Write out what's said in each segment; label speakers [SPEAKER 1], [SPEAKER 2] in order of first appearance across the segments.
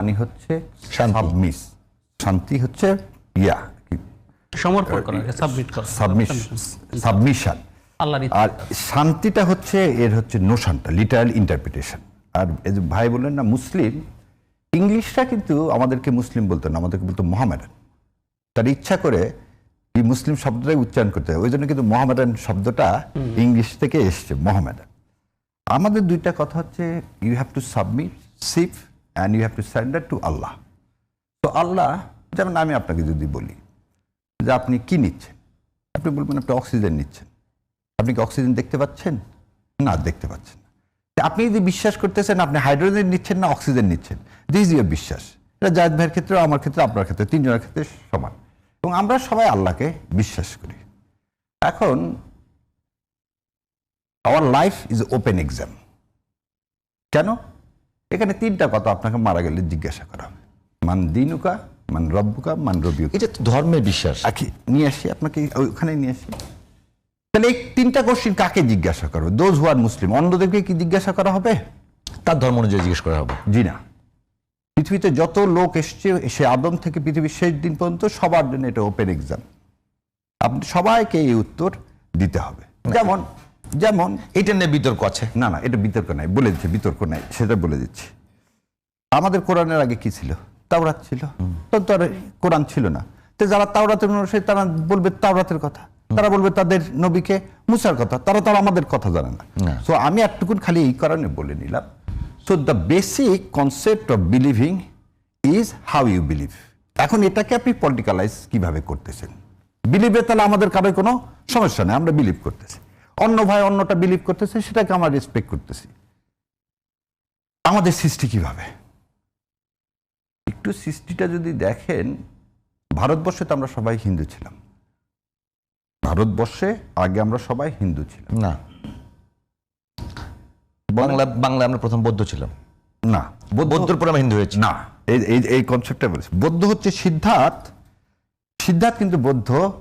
[SPEAKER 1] মানে হচ্ছে সাবমিস শান্তি হচ্ছে ইয়া।
[SPEAKER 2] সমর্পণ করা সাবমিট করা।
[SPEAKER 1] সাবমিশন আর শান্তিটা হচ্ছে এর হচ্ছে নোশনটা লিটারাল ইন্টারপ্রিটেশন আর ভাই বললেন না মুসলিম ইংলিশটা কিন্তু আমাদেরকে মুসলিম বলতো না আমাদেরকে বলতো মোহামেডান তার ইচ্ছা করে এই মুসলিম শব্দটাই উচ্চারণ করতে হয়। ওই জন্য কিন্তু মোহামেডান শব্দটা ইংলিশ থেকে এসছে মোহামেডান আমাদের দুইটা কথা হচ্ছে you have to submit self and you have to surrender to Allah তো আল্লাহ যেমন আমি আপনাকে যদি বলি যে আপনি কি নিচ্ছেন? আপনি বলবেন আপনি অক্সিজেন নিচ্ছেন। আপনি কি অক্সিজেন দেখতে পাচ্ছেন? না, দেখতে পাচ্ছেন আপনি যদি বিশ্বাস করতেছেন আপনি হাইড্রোজেন নিচ্ছেন না অক্সিজেন নিচ্ছেন? দিস ইউর বিশ্বাস। এটা জায়দ ভাইয়ের ক্ষেত্রে আমার ক্ষেত্রে আপনার ক্ষেত্রে, তিনজনের ক্ষেত্রে সমান। এবং আমরা সবাই আল্লাহকে বিশ্বাস করি। এখন our life is open exam কেন? এখানে তিনটা কথা আপনাকে মারা গেলে জিজ্ঞাসা করা হবে। মান দিনুকা মান রব্বুকা মান রবিউকা।
[SPEAKER 3] এটা তো ধর্মের বিশ্বাস।
[SPEAKER 1] আখি নিয়ে আসি আপনাকে ওখানে নিয়ে আসি। তাহলে এই তিনটা কোশ্চিন কাকে জিজ্ঞাসা করবে? দোজ হু আর মুসলিম অন্ধদেরকে কি জিজ্ঞাসা করা হবে?
[SPEAKER 3] তার ধর্ম অনুযায়ী জিজ্ঞেস করা হবে।
[SPEAKER 1] জি না। পৃথিবীতে যত লোক এসছে সে আদম থেকে পৃথিবীর শেষ দিন পর্যন্ত সবার জন্য এটা ওপেন এক্সাম আপনি সবাইকে এই উত্তর দিতে হবে। যেমন যেমন
[SPEAKER 3] এটা নিয়ে বিতর্ক আছে।
[SPEAKER 1] না না এটা বিতর্ক নাই বলে দিচ্ছে বিতর্ক নাই সেটা বলে দিচ্ছি। আমাদের কোরআনের আগে কি ছিল? তাওরাত ছিল। তখন তো আর কোরআন ছিল না। তো যারা তাওরাতের অনুসারী তারা বলবে তাওরাতের কথা। তারা বলবে তাদের নবীকে মুসার কথা। তারা তো আর আমাদের কথা জানে না।
[SPEAKER 3] না।
[SPEAKER 1] সো আমি একটুকুন খালি এই কারণে বলে নিলাম। So the basic concept of believing is how you believe এখন এটাকে আপনি পলিটিক্যালাইজ কীভাবে করতেছেন? বিলিভে তাহলে আমাদের কারোর কোনো সমস্যা নেই আমরা বিলিভ করতেছি। অন্য ভাই অন্যটা বিলিভ করতেছে সেটাকে আমরা রেসপেক্ট করতেছি। আমাদের সৃষ্টি কীভাবে? একটু সৃষ্টিটা যদি দেখেন ভারতবর্ষে তো আমরা সবাই হিন্দু ছিলাম। ভারতবর্ষে আগে আমরা সবাই হিন্দু ছিলাম।
[SPEAKER 3] না। বাংলা বাংলা আমরা প্রথম বৌদ্ধ ছিলাম।
[SPEAKER 1] না।
[SPEAKER 3] বৌদ্ধর পরে আমরা হিন্দু হয়েছি।
[SPEAKER 1] না। এই এই এই কনসেপ্টটা বলেছি। বৌদ্ধ হচ্ছে সিদ্ধার্থ। সিদ্ধার্থ কিন্তু বৌদ্ধ।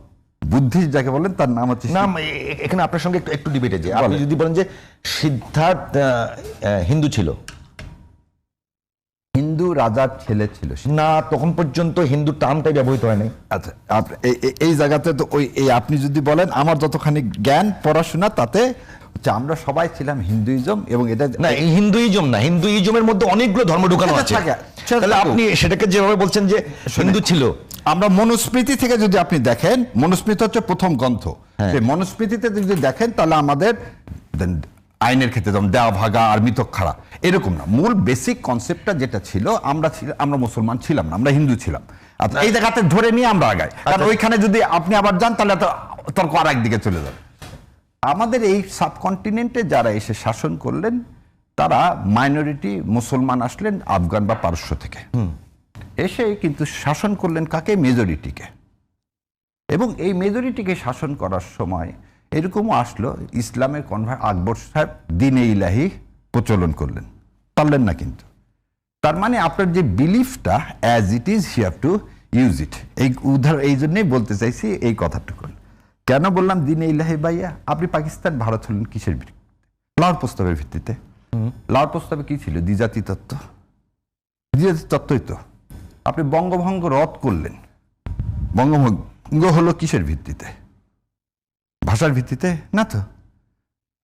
[SPEAKER 1] বুদ্ধি যাকে বলেন তার নাম হচ্ছে
[SPEAKER 3] না এ- এ- এখানে আপনার সঙ্গে একটু একটু ডিবেটে যে আপনি যদি বলেন যে সিদ্ধার্থ হিন্দু ছিল।
[SPEAKER 1] হিন্দু রাজার ছেলে ছিল
[SPEAKER 3] না তখন পর্যন্ত হিন্দু টার্মটাই ব্যবহৃত হয়নি নাই।
[SPEAKER 1] আচ্ছা এই- জায়গাতে তো ওই আপনি যদি বলেন আমার যতখানি জ্ঞান পড়াশোনা তাতে হচ্ছে আমরা সবাই ছিলাম হিন্দুইজম এবং এটা
[SPEAKER 3] না হিন্দুইজম না হিন্দুইজমের মধ্যে অনেকগুলো ধর্ম ঢুকানো আছে। তাহলে আপনি সেটাকে যেভাবে বলছেন যে হিন্দু ছিল।
[SPEAKER 1] আমরা মনুস্মৃতি থেকে যদি আপনি দেখেন মনুস্মৃতি হচ্ছে প্রথম গ্রন্থ।
[SPEAKER 3] হ্যাঁ।
[SPEAKER 1] সেই মনুস্মৃতিতে যদি দেখেন তাহলে আমাদের আইনের ক্ষেত্রে যেমন দেওয়া ভাগা আর মিতক্ষারা এরকম না। মূল বেসিক কনসেপ্টটা যেটা ছিল আমরা আমরা মুসলমান ছিলাম না আমরা হিন্দু ছিলাম। আচ্ছা এই জায়গাতে ধরে নিয়ে আমরা আগাই। কারণ
[SPEAKER 3] আচ্ছা।
[SPEAKER 1] ওইখানে যদি আপনি আবার যান তাহলে তর্ক আর একদিকে চলে যাবে। আমাদের এই সাবকন্টিনেন্টে যারা এসে শাসন করলেন তারা মাইনরিটি মুসলমান আসলেন আফগান বা পারস্য থেকে। এসে কিন্তু শাসন করলেন কাকে? মেজরিটিকে। এবং এই মেজরিটিকে শাসন করার সময় এরকমও আসলো ইসলামের কনভার আকবর সাহেব দিনে ইলাহি প্রচলন করলেন। পারলেন না কিন্তু। তার মানে আপনার যে বিলিফটা as it is he have to use it এই উদাহরণ এই জন্যই বলতে চাইছি এই কথাটুকু। কেন বললাম দিনে ইলাহি ভাইয়া আপনি পাকিস্তান ভারত হলেন কিসের ভিত্তিতে লাহোর প্রস্তাবের ভিত্তিতে। লাহোর প্রস্তাবে কি ছিল? দ্বিজাতি তত্ত্ব। দ্বিজাতি তত্ত্বই তো। আপনি বঙ্গভঙ্গ রদ করলেন। বঙ্গভঙ্গ হলো কিসের ভিত্তিতে? ভাষার ভিত্তিতে? না তো।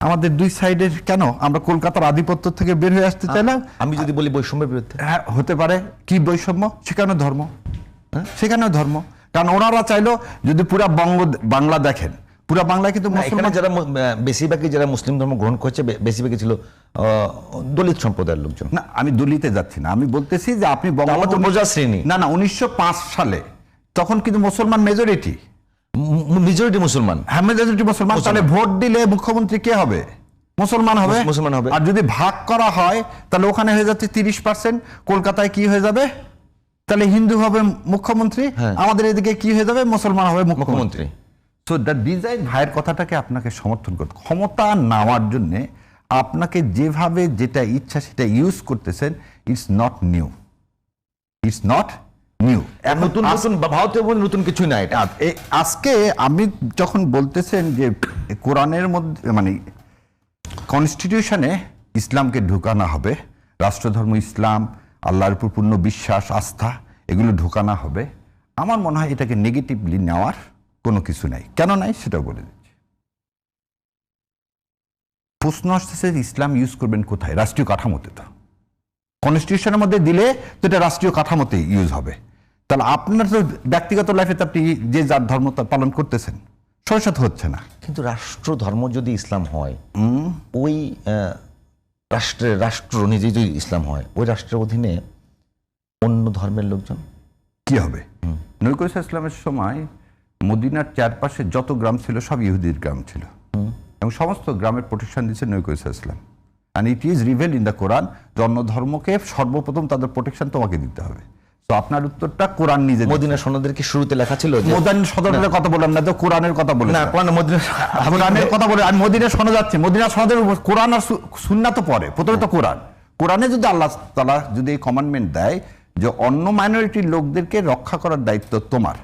[SPEAKER 1] আমাদের দুই সাইডের কেন? আমরা কলকাতার আধিপত্য থেকে বের হয়ে আসতে চাইলাম
[SPEAKER 3] আমি যদি বলি বৈষম্যের বিরুদ্ধে।
[SPEAKER 1] হ্যাঁ হতে পারে। কি বৈষম্য? সেখানেও ধর্ম। হ্যাঁ, সেখানেও ধর্ম। কারণ ওনারা চাইলো যদি পুরা বঙ্গ বাংলা দেখেন। পুরা বাংলায় কিন্তু মুসলমান
[SPEAKER 3] যারা বেশিরভাগই যারা মুসলিম ধর্ম গ্রহণ করছে বেশিরভাগই ছিল দলিত সম্প্রদায়ের লোকজন।
[SPEAKER 1] না আমি দলিতে যাচ্ছি না। আমি বলতেছি যে আপনি বঙ্গ
[SPEAKER 3] আমার তো প্রজা শ্রেণি।
[SPEAKER 1] না না উনিশশো সালে তখন কিন্তু মুসলমান মেজরিটি
[SPEAKER 3] মেজরিটি মুসলমান।
[SPEAKER 1] হ্যাঁ মেজরিটি মুসলমান। তাহলে ভোট দিলে মুখ্যমন্ত্রী কে হবে? মুসলমান হবে?
[SPEAKER 3] মুসলমান হবে।
[SPEAKER 1] আর যদি ভাগ করা হয় তাহলে ওখানে হয়ে যাচ্ছে তিরিশ পার্সেন্ট কলকাতায় কি হয়ে যাবে? তাহলে হিন্দু হবে মুখ্যমন্ত্রী
[SPEAKER 3] হ্যাঁ।
[SPEAKER 1] আমাদের এদিকে কি হয়ে যাবে? মুসলমান হবে মুখ্যমন্ত্রী। সো দ্য ডিজাইন ভাইয়ের কথাটাকে আপনাকে সমর্থন করতে ক্ষমতা নেওয়ার জন্য আপনাকে যেভাবে যেটা ইচ্ছা সেটা ইউজ করতেছেন it's not new it's not new
[SPEAKER 3] নতুন নতুন মধ্যে নতুন কিছু না এটা।
[SPEAKER 1] আজকে আমি যখন বলতেছেন যে কোরআনের মধ্যে মানে কনস্টিটিউশনে ইসলামকে ঢুকানো হবে রাষ্ট্রধর্ম ইসলাম আল্লাহর উপর পূর্ণ বিশ্বাস আস্থা এগুলো ঢোকানো হবে। আমার মনে হয় এটাকে নেগেটিভলি নেওয়ার কোনো কিছু নাই। কেন নাই সেটাও বলে দিচ্ছি। প্রশ্ন আসতেছে ইসলাম ইউজ করবেন কোথায়? রাষ্ট্রীয় কাঠামোতে তো। কনস্টিটিউশনের মধ্যে দিলে তো এটা রাষ্ট্রীয় কাঠামোতে ইউজ হবে। তাহলে আপনার তো ব্যক্তিগত লাইফে তো আপনি যে যার ধর্ম পালন করতেছেন সমস্যা হচ্ছে না।
[SPEAKER 3] কিন্তু রাষ্ট্র ধর্ম যদি ইসলাম হয় ওই রাষ্ট্রের রাষ্ট্র নিজেই যদি ইসলাম হয় ওই রাষ্ট্রের অধীনে অন্য ধর্মের লোকজন?
[SPEAKER 1] কি হবে? নৈকুল ইসলামের সময় মদিনার চারপাশে যত গ্রাম ছিল সব ইহুদির গ্রাম ছিল। এবং সমস্ত গ্রামের প্রোটেকশন দিচ্ছে নৈকুল Islam and it is reveal in the Quran জন্ম ধর্মকে সর্বপ্রথম তাদের প্রোটেকশন তোমাকে দিতে হবে। তো আপনার উত্তরটা কোরআন নিজে
[SPEAKER 3] মদিনা সনদের কি শুরুতে লেখা ছিল
[SPEAKER 1] মদিনা সদরের কথা বললাম না তো কোরআনের কথা বলে
[SPEAKER 3] না কোরআনে মদিনা
[SPEAKER 1] কোরআনের কথা বলে আমি মদিনা শোনা যাচ্ছে। মদিনা সনদের কোরআন আর সু- সুন্নাহ তো পরে প্রথমে তো কোরআন। কোরআনে যদি আল্লাহ তালা যদি এই কমান্ডমেন্ট দেয় যে অন্য মাইনরিটির লোকদেরকে রক্ষা করার দায়িত্ব তোমার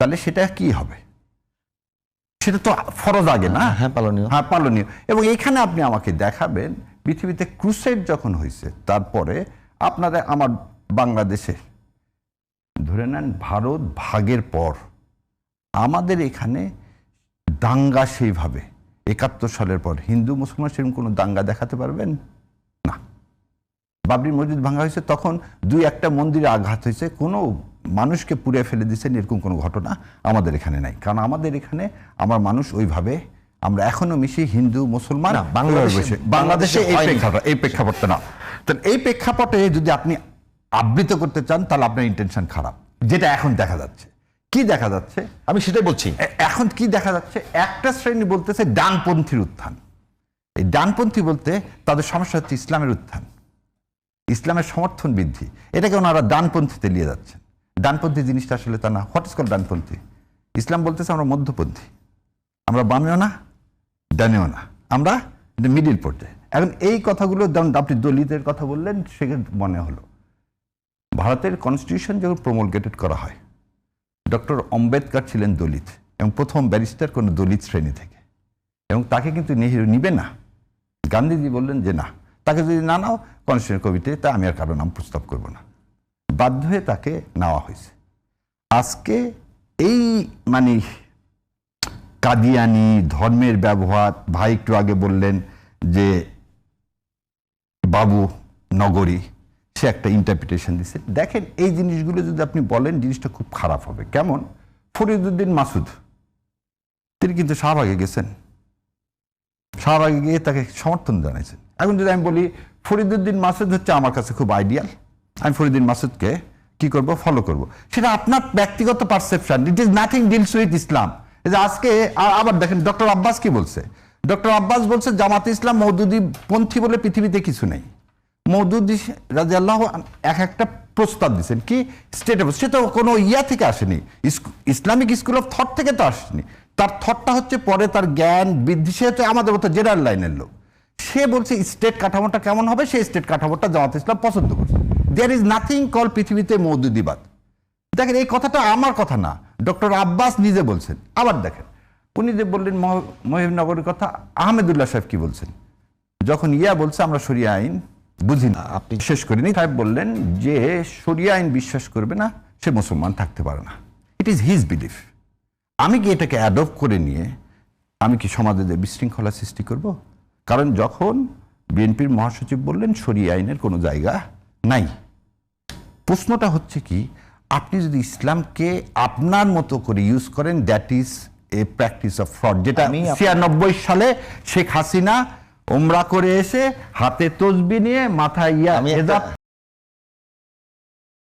[SPEAKER 1] তাহলে সেটা কি হবে? সেটা তো ফরজ আগে না?
[SPEAKER 3] হ্যাঁ পালনীয়।
[SPEAKER 1] হ্যাঁ পালনীয়। এবং এখানে আপনি আমাকে দেখাবেন পৃথিবীতে ক্রুসেড যখন হয়েছে তারপরে আপনাদের আমার বাংলাদেশে ধরে নেন ভারত ভাগের পর আমাদের এখানে দাঙ্গা সেইভাবে একাত্তর সালের পর। হিন্দু মুসলমান সেরকম কোনো দাঙ্গা দেখাতে পারবেন? না। বাবরি মসজিদ ভাঙা হয়েছে তখন দুই একটা মন্দিরে আঘাত হয়েছে কোনো মানুষকে পুড়ে ফেলে দিয়েছেন এরকম কোনো ঘটনা আমাদের এখানে নাই। কারণ আমাদের এখানে আমার মানুষ ওইভাবে আমরা এখনও মিশি হিন্দু মুসলমান
[SPEAKER 3] বাংলাদেশে-
[SPEAKER 1] বাংলাদেশে এই প্রেক্ষাপট এই প্রেক্ষাপটটা না। তাহলে এই প্রেক্ষাপটে যদি আপনি আবৃত করতে চান, তাহলে আপনার ইন্টেনশন খারাপ। যেটা এখন দেখা যাচ্ছে। কি দেখা যাচ্ছে?
[SPEAKER 3] আমি সেটাই বলছি।
[SPEAKER 1] এখন কি দেখা যাচ্ছে? একটা শ্রেণি বলতেছে ডানপন্থীর উত্থান। এই ডানপন্থী বলতে তাদের সমস্যা হচ্ছে ইসলামের উত্থান। ইসলামের সমর্থন বৃদ্ধি। এটাকে ওনারা ডানপন্থীতে নিয়ে যাচ্ছেন। ডানপন্থী জিনিসটা আসলে তা না। হোয়াট ইজ কল ডানপন্থী? ইসলাম বলতেছে আমরা মধ্যপন্থী। আমরা বামেও না, ডানেও না। আমরা মিডিল পর্যায়ে। এখন এই কথাগুলো যেমন আপনি দলিতের কথা বললেন, সেখানে মনে হলো। ভারতের কনস্টিটিউশন যখন প্রমোলগেটেড করা হয় ডক্টর আম্বেদকর ছিলেন দলিত এবং প্রথম ব্যারিস্টার কোনো দলিত শ্রেণি থেকে। এবং তাকে কিন্তু নেহেরু নিবে না। গান্ধীজি বললেন যে না, তাকে যদি না নাও কনস্টিটিউশন কমিটি তা আমি আর কারও নাম প্রস্তাব করব না। বাধ্য হয়ে তাকে নেওয়া হয়েছে। আজকে এই মানে কাদিয়ানি, ধর্মের ব্যবহার, ভাই একটু আগে বললেন যে বাবু নগরী সে একটা ইন্টারপ্রিটেশন দিচ্ছে দেখেন, এই জিনিসগুলো যদি আপনি বলেন, জিনিসটা খুব খারাপ হবে। কেমন? ফরিদুদ্দিন মাসুদ, তিনি কিন্তু শাহবাগে গেছেন। শাহবাগে গিয়ে তাকে সমর্থন জানাইছেন। এখন যদি আমি বলি ফরিদুদ্দিন মাসুদ হচ্ছে আমার কাছে খুব আইডিয়াল আমি ফরিদুদ্দিন মাসুদকে কি করব? ফলো করব। সেটা আপনার ব্যক্তিগত perception it is nothing deals with Islam যে আজকে আবার দেখেন ডক্টর আব্বাস কি বলছে? ডক্টর আব্বাস বলছে, জামাত ইসলাম মৌদুদি পন্থী বলে পৃথিবীতে কিছু নেই। মৌদুদি রাজি আল্লাহ এক একটা প্রস্তাব দিচ্ছেন কি? স্টেট সে তো কোনো ইয়া থেকে আসেনি। ইসলামিক স্কুল অফ থট থেকে তো আসেনি। তার থটটা হচ্ছে পরে তার জ্ঞান বৃদ্ধি। সে হচ্ছে আমাদের মতো জেনারেল লাইনের লোক। সে বলছে স্টেট কাঠামোটা কেমন হবে? সেই স্টেট কাঠামোটা জামাত ইসলাম পছন্দ করছে। দেয়ার ইজ নাথিং কল পৃথিবীতে মৌদুদিবাদ। দেখেন, এই কথাটা আমার কথা না। ডক্টর আব্বাস নিজে বলছেন। আবার দেখেন, উনি যে বললেন, মহ- মহিমনগরের কথা, আহমেদুল্লাহ সাহেব কি বলছেন? যখন ইয়া বলছে, আমরা সরিয়া আইন বুঝি না। আপনি শেষ করিনি সাহেব বললেন যে সরিয়া আইন বিশ্বাস করবে না সে মুসলমান থাকতে পারে না। ইট ইজ হিজ বিলিফ আমি কি এটাকে অ্যাডপ্ট করে নিয়ে আমি কি সমাজে যে বিশৃঙ্খলা সৃষ্টি করব? কারণ যখন বিএনপির মহাসচিব বললেন সরিয়া আইনের কোনো জায়গা নাই। প্রশ্নটা হচ্ছে কি আপনি যদি ইসলামকে আপনার মতো করে ইউজ করেন that is a practice of fraud যেটা ছিয়ানব্বই সালে শেখ হাসিনা ওমরা করে এসে হাতে তসবি নিয়ে মাথায় ইয়া